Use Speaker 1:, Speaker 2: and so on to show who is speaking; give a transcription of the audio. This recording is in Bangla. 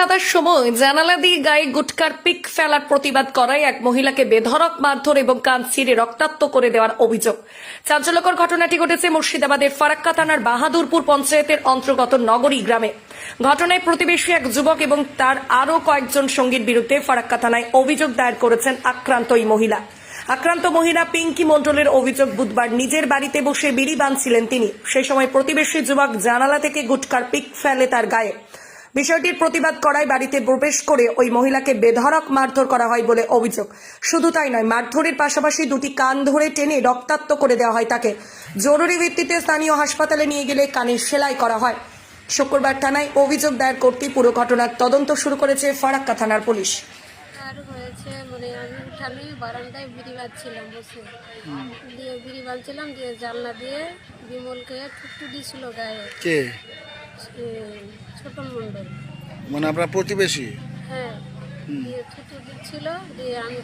Speaker 1: বাঁধার সময় জানালা দিয়ে গায়ে গুটকার পিক ফেলার প্রতিবাদ করায় এক মহিলাকে বেধড়ক মারধর এবং কান ছিঁড়ে রক্তাক্ত করে দেওয়ার অভিযোগ। চাঞ্চল্যকর ঘটনাটি ঘটেছে মুর্শিদাবাদের ফারাক্কা থানার বাহাদুরপুর পঞ্চায়েতের অন্তর্গত নগরী গ্রামে। ঘটনায় প্রতিবেশী এক যুবক এবং তার আরও কয়েকজন সঙ্গীর বিরুদ্ধে ফারাক্কা থানায় অভিযোগ দায়ের করেছেন আক্রান্ত এই মহিলা। আক্রান্ত মহিলা পিঙ্কি মণ্ডলের অভিযোগ বুধবার নিজের বাড়িতে বসে বিড়ি বাঁধছিলেন তিনি। সেই সময় প্রতিবেশী যুবক জানালা থেকে গুটকার পিক ফেলে তার গায়ে। বিষয়টির প্রতিবাদ করায় বাড়িতে প্রবেশ করে ওই মহিলাকে বেধড়ক মারধর করা হয় বলে অভিযোগ। শুধু তাই নয় মারধরের পাশাপাশি দুটি কান ধরে টেনে রক্তাক্ত করে দেওয়া হয় তাকে। জরুরি ভিত্তিতে স্থানীয় হাসপাতালে নিয়ে গেলে কানে সেলাই করা হয়। শুক্রবার থানায় অভিযোগ দায়ের করতে পুরো ঘটনার তদন্ত শুরু করেছে ফারাক্কা থানার পুলিশ।
Speaker 2: আর হয়েছে মানে আমি উঠানে বারান্দায় বিড়ি বাঁধছিলাম বসে দিয়ে বিড়ি বাঁধছিলাম দিয়ে জানলা দিয়ে বিমলকে ঠুকটু দিয়েছিল গায়ে।
Speaker 3: কে
Speaker 2: মন্ডল
Speaker 3: মানে আপনার প্রতিবেশী?
Speaker 2: হ্যাঁ। ছোট ছিল দিচ্ছিল দিয়ে আমি